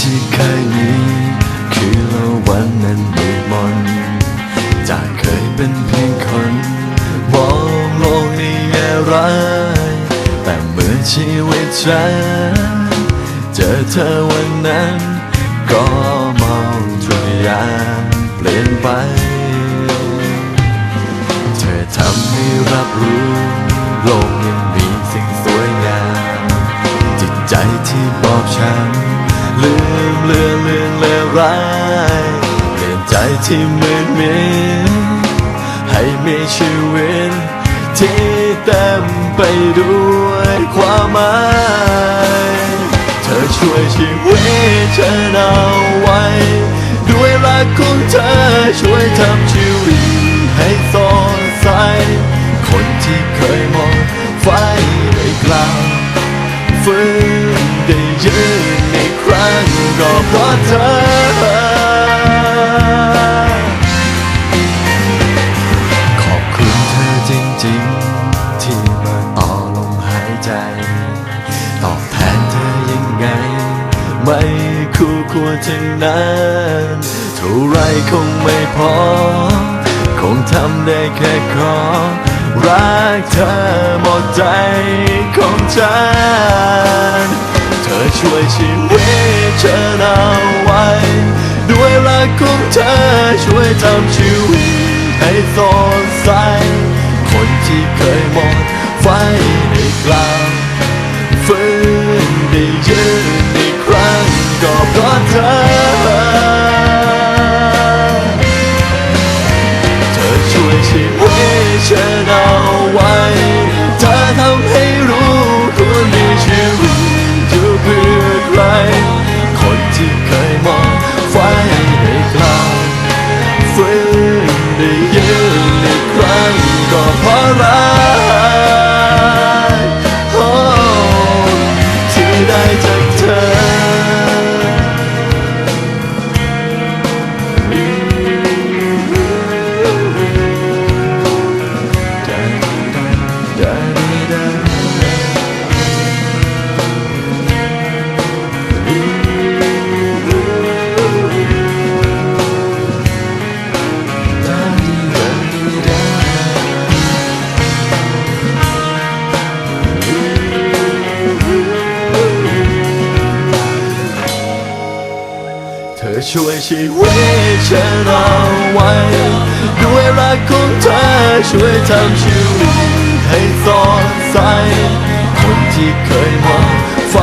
ที่เคยมี คือละวันนั้นมืดมนจากเคยเป็นเพียงคนมองโลกในแง่ร้ายแต่เมื่อชีวิตฉันเจอเธอวันนั้น ก็มองทุกอย่างเปลี่ยนไป เธอทำให้รับรู้โลก เลวร้ายเปลี่ยนใจที่เหมืดมิให้มีชีวิตที่เต็มไปด้วยความหมาย เธอช่วยชีวิตฉันเอาไว้ ด้วยรักของเธอช่วยทำชีวิตให้สดใส คนที่เคยมองไฟได้กล่าวฟื้นได้ยืนอีกครั้ง ก็เพราะเธอ ขอบคุณเธอจริงๆ ที่มาต่อลมหายใจ ตอบแทนเธอยังไง ไม่คู่ควรทั้งนั้นเท่าไรคงไม่พอ คงทำได้แค่ขอ รักเธอหมดใจของฉัน เธอช่วยชีวิต ฉันเอาไว้ ด้วยรักของเธอช่วยทำชีวิตให้สดใส คนที่เคยหมดไฟในกลางฟื้นได้ยืนอีกครั้งก็เพราะเธอ อช่วยชีวิตฉันเอาไว้ ด้วยรักของเธอช่วยทำชีวิตให้สดใสคนที่เคยมองไฟ